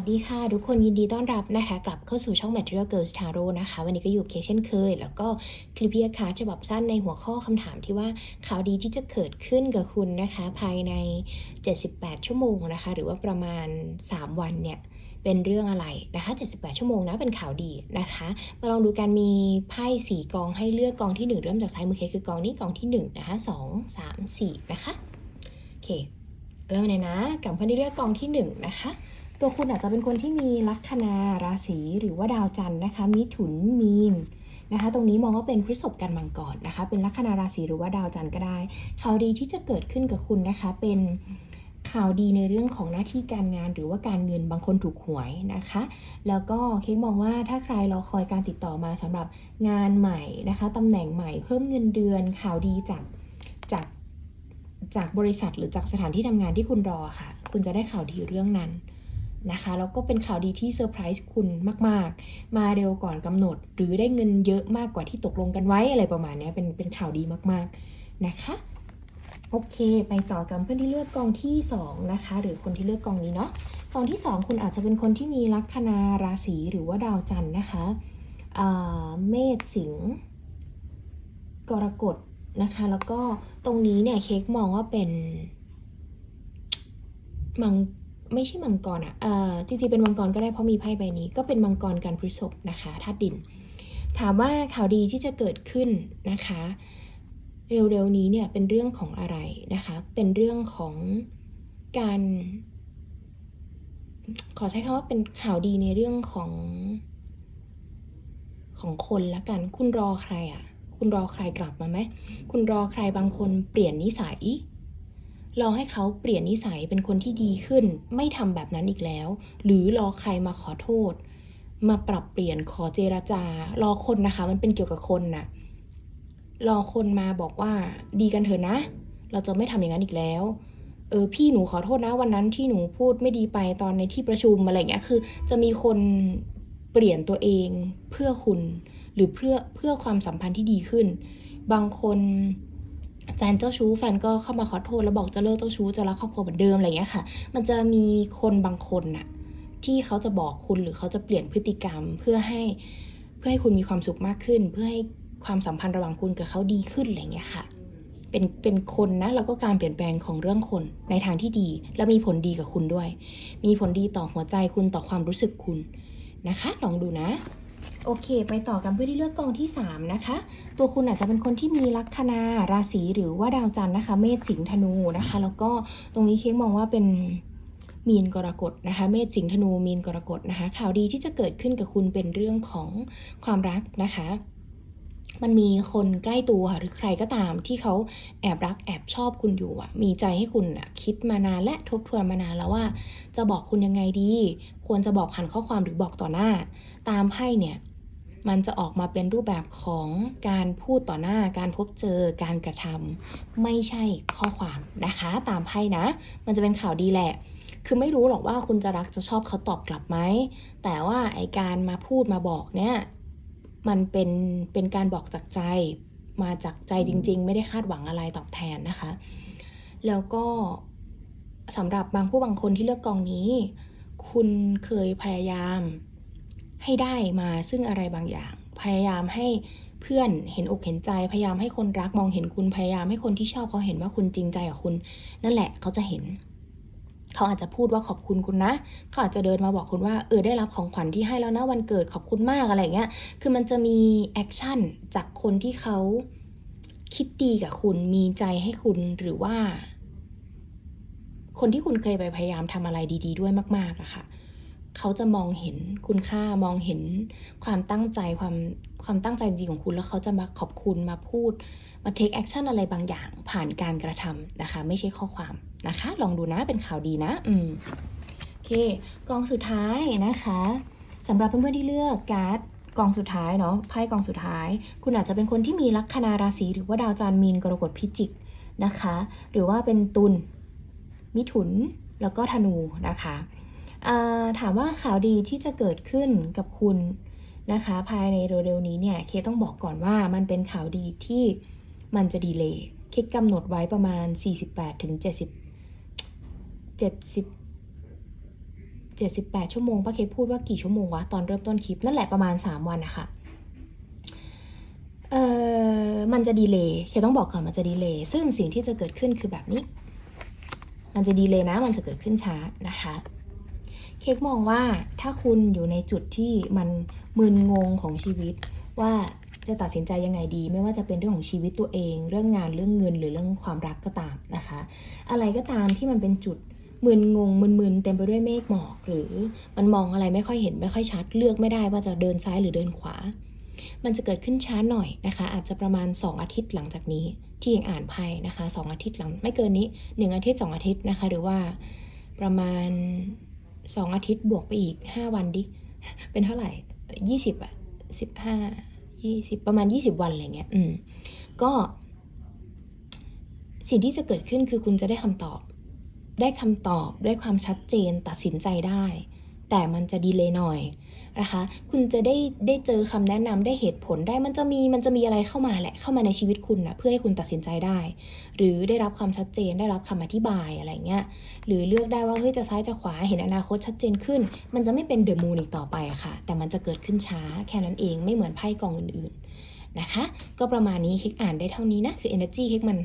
วัสดีค่ะ ทุกคนยินดีต้อนรับนะคะ กลับเข้าสู่ช่อง Material Girls Tarot นะคะ วันนี้ก็อยู่เคเช่นเคย แล้วก็คลิปพิยาคาฉบับสั้นในหัวข้อคำถามที่ว่าข่าวดีที่จะเกิดขึ้นกับคุณนะคะ ภายใน 78 ชั่วโมงนะคะ หรือว่าประมาณ 3 วันเนี่ยเป็นเรื่องอะไรนะคะ 78 ชั่วโมงนะ เป็นข่าวดีนะคะ มาลองดูกันมีไพ่สีกองให้เลือกกองที่ 1 เริ่มจากซ้ายมือเคคือกองนี้กองที่1นะคะ2 3 4 นะคะ โอเคเริ่มเลยนะกับคนที่เลือกกองที่ 1 นะคะ ตัวคุณอาจจะเป็นคนที่มีลัคนาราศีหรือว่าดาวจันทร์นะคะ มิถุนมีนนะคะ ตรงนี้มองว่าเป็นพฤษภกันมังกรนะคะ เป็นลัคนาราศีหรือว่าดาวจันทร์ก็ได้ ข่าวดีที่จะเกิดขึ้นกับคุณนะคะ เป็นข่าวดีในเรื่องของหน้าที่การงานหรือว่าการเงินบางคนถูกหวยนะคะ แล้วก็เค้กมองว่าถ้าใครรอคอยการติดต่อมาสำหรับงานใหม่นะคะตำแหน่งใหม่เพิ่มเงินเดือนข่าวดีจากจากจากบริษัทหรือจากสถานที่ทำงานที่คุณรอค่ะ คุณจะได้ข่าวดีเรื่องนั้น นะคะแล้วก็เป็นข่าวดีที่เซอร์ไพรส์คุณมาก ๆ มาเร็วก่อนกำหนด หรือได้เงินเยอะมากกว่าที่ตกลงกันไว้อะไรประมาณนี้เป็นเป็นข่าวดีมากๆนะคะโอเค ไปต่อกับเพื่อนที่เลือกกองที่ 2 นะคะ หรือคนที่เลือกกองนี้เนาะกองที่ 2 คุณอาจจะเป็นคนที่มีลัคนาราศีหรือว่าดาวจันทร์นะคะเมษสิงห์กรกฎนะคะ แล้วก็ตรงนี้เนี่ยเค้กมองว่าเป็นมัง ไม่ใช่มังกรอะเอ่อจริงๆเป็นมังกรก็ได้เพราะมีไพ่ใบนี้ ก็เป็นมังกรการพฤษภนะคะธาตุดิน ถามว่าข่าวดีที่จะเกิดขึ้นนะคะ เร็วๆนี้เนี่ยเป็นเรื่องของอะไรนะคะ เป็นเรื่องของการ ขอใช้คำว่าเป็นข่าวดีในเรื่องของของคนละกัน คุณรอใครอะ คุณรอใครกลับมาไหม คุณรอใครบางคนเปลี่ยนนิสัย รอให้เขาเปลี่ยนนิสัยเป็นคนที่ดีขึ้น ไม่ทำแบบนั้นอีกแล้ว หรือรอใครมาขอโทษ มาปรับเปลี่ยนขอเจราจา รอคนนะคะ มันเป็นเกี่ยวกับคนน่ะรอคนมาบอกว่าดีกันเถอะนะ เราจะไม่ทำอย่างนั้นอีกแล้วเออพี่หนูขอโทษนะวันนั้นที่หนูพูดไม่ดีไปตอนในที่ประชุมอะไรเงี้ยคือ จะมีคนเปลี่ยนตัวเองเพื่อคุณ หรือเพื่อเพื่อความสัมพันธ์ที่ดีขึ้น บางคน แฟนเจ้าชู้แฟนก็เข้ามาขอโทษแล้วบอกจะเลิกเจ้าชู้จะรักครอบครัวเหมือนเดิมอะไรเงี้ยค่ะ มันจะมีคนบางคนน่ะที่เขาจะบอกคุณหรือเขาจะเปลี่ยนพฤติกรรมเพื่อให้เพื่อให้คุณมีความสุขมากขึ้น เพื่อให้ความสัมพันธ์ระหว่างคุณกับเขาดีขึ้นอะไรเงี้ยค่ะ เป็นเป็นคนนะแล้วก็การเปลี่ยนแปลงของเรื่องคนในทางที่ดี และมีผลดีกับคุณด้วย มีผลดีต่อหัวใจคุณต่อความรู้สึกคุณนะคะ ลองดูนะ โอเค ไปต่อกันเพื่อที่เลือกกองที่ 3 นะคะ ตัวคุณอาจจะเป็นคนที่มีลัคนาราศีหรือว่าดาวจันทร์นะคะ เมษสิงห์ธนูนะคะ แล้วก็ตรงนี้เค้กมองว่าเป็นมีนกรกฎนะคะ เมษสิงห์ธนูมีนกรกฎนะคะ ข่าวดีที่จะเกิดขึ้นกับคุณเป็นเรื่องของความรักนะคะ มันมีคนใกล้ตัวหรือใครก็ตามที่เขาแอบรักแอบชอบคุณอยู่อะมีใจให้คุณอะคิดมานานและทบทวนมานานแล้วว่า จะบอกคุณยังไงดี ควรจะบอกผ่านข้อความหรือบอกต่อหน้า ตามไพ่เนี่ยมันจะออกมาเป็นรูปแบบของการพูดต่อหน้า การพบเจอ การกระทำไม่ใช่ข้อความนะคะ ตามไพ่นะ มันจะเป็นข่าวดีแหละ คือไม่รู้หรอกว่าคุณจะรักจะชอบเขาตอบกลับไหม แต่ว่าไอการมาพูดมาบอกเนี่ย มันเป็นเป็นการบอกจากใจมาจากใจจริง ๆ ไม่ได้คาดหวังอะไรตอบแทนนะคะ แล้วก็สำหรับบางผู้บางคนที่เลือกกองนี้ คุณเคยพยายามให้ได้มาซึ่งอะไรบางอย่าง พยายามให้เพื่อนเห็นอกเห็นใจ พยายามให้คนรักมองเห็นคุณ พยายามให้คนที่ชอบเขาเห็นว่าคุณจริงใจกับคุณ นั่นแหละเขาจะเห็น เขาอาจจะพูดว่าขอบคุณคุณนะ เขาอาจจะเดินมาบอกคุณว่าเออได้รับของขวัญที่ให้แล้วนะวันเกิดขอบคุณมากอะไรอย่างเงี้ย คือมันจะมีแอคชั่นจากคนที่เขาคิดดีกับคุณมีใจให้คุณหรือว่า คนที่คุณเคยไปพยายามทำอะไรดี ๆ ด้วยมาก ๆอะค่ะ เขาจะมองเห็นคุณค่ามองเห็นความตั้งใจความความตั้งใจจริงของคุณ แล้วเขาจะมาขอบคุณมาพูดมาเทคแอคชั่นอะไรบางอย่างผ่านการกระทำนะคะ ไม่ใช่ข้อความนะคะ ลองดูนะเป็นข่าวดีนะอืมโอเคกองสุดท้ายนะคะสำหรับเพื่อนๆที่เลือกการ์ดกองสุดท้ายเนาะไพ่กองสุดท้าย คุณอาจจะเป็นคนที่มีลัคนาราศีหรือว่าดาวจันทร์มีนกรกฎพิจิกนะคะ หรือว่าเป็นตุลมิถุนแล้วก็ธนูนะคะ ถามว่าข่าวดีที่จะเกิดขึ้นกับคุณนะคะ ภายในเร็วๆนี้เนี่ยเคต้องบอกก่อนว่ามันเป็นข่าวดีที่มันจะดีเลย์เคกำหนดไว้ประมาณ 48ถึง70 70 78 ชั่วโมงป้าเคพูดว่ากี่ชั่วโมงวะตอนเริ่มต้นคลิปนั่นแหละประมาณ 3 วันนะคะเออมันจะดีเลย์เคต้องบอกก่อนมันจะดีเลย์ซึ่งสิ่งที่จะเกิดขึ้นคือแบบนี้ มันจะดีเลย์นะมันจะเกิดขึ้นช้านะคะ เค้กมองว่าถ้าคุณอยู่ในจุดที่มันมึนงงของชีวิต ว่าจะตัดสินใจยังไงดี ไม่ว่าจะเป็นเรื่องของชีวิตตัวเอง เรื่องงานเรื่องเงินหรือเรื่องความรักก็ตามนะคะ อะไรก็ตามที่มันเป็นจุดมึนงงมึนๆเต็มไปด้วยเมฆหมอก หรือมันมองอะไรไม่ค่อยเห็นไม่ค่อยชัด เลือกไม่ได้ว่าจะเดินซ้ายหรือเดินขวา มันจะเกิดขึ้นช้าหน่อยนะคะ อาจจะประมาณ 2 อาทิตย์หลังจากนี้ ที่ยังอ่านไพ่นะคะ 2 อาทิตย์หลังไม่เกินนี้ 1 อาทิตย์ 2 อาทิตย์นะคะ หรือว่าประมาณ สองอาทิตย์บวกไปอีกห้าวันดิ เป็นเท่าไหร่ยี่สิบอะสิบห้ายี่สิบประมาณยี่สิบวันอะไรเงี้ย อืม ก็ สิ่งที่จะเกิดขึ้นคือคุณจะได้คำตอบ ได้คำตอบได้ความชัดเจนตัดสินใจได้ แต่มันจะดีเลยหน่อย นะคะ คุณจะได้ได้เจอคำแนะนำได้เหตุผลได้มันจะมีมันจะมีอะไรเข้ามาแหละเข้ามาในชีวิตคุณนะเพื่อให้คุณตัดสินใจได้ หรือได้รับความชัดเจนได้รับคำอธิบายอะไรเงี้ยหรือเลือกได้ว่าเฮ้ยจะซ้ายจะขวาเห็นอนาคตชัดเจนขึ้น มันจะไม่เป็นเดอะมูนอีกต่อไปอะค่ะ แต่มันจะเกิดขึ้นช้าแค่นั้นเองไม่เหมือนไพ่กองอื่นๆนะคะ ก็ประมาณนี้เค้กอ่านได้เท่านี้นะคือ energy เค้กมัน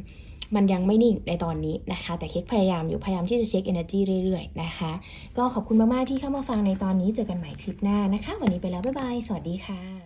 มันยังไม่นิ่งในตอนนี้นะคะ แต่เค้กพยายามอยู่พยายามที่จะเช็ค energy เรื่อยๆนะคะ ก็ขอบคุณมากๆที่เข้ามาฟังในตอนนี้เจอกันใหม่คลิปหน้านะคะ วันนี้ไปแล้วบ๊ายบายสวัสดีค่ะ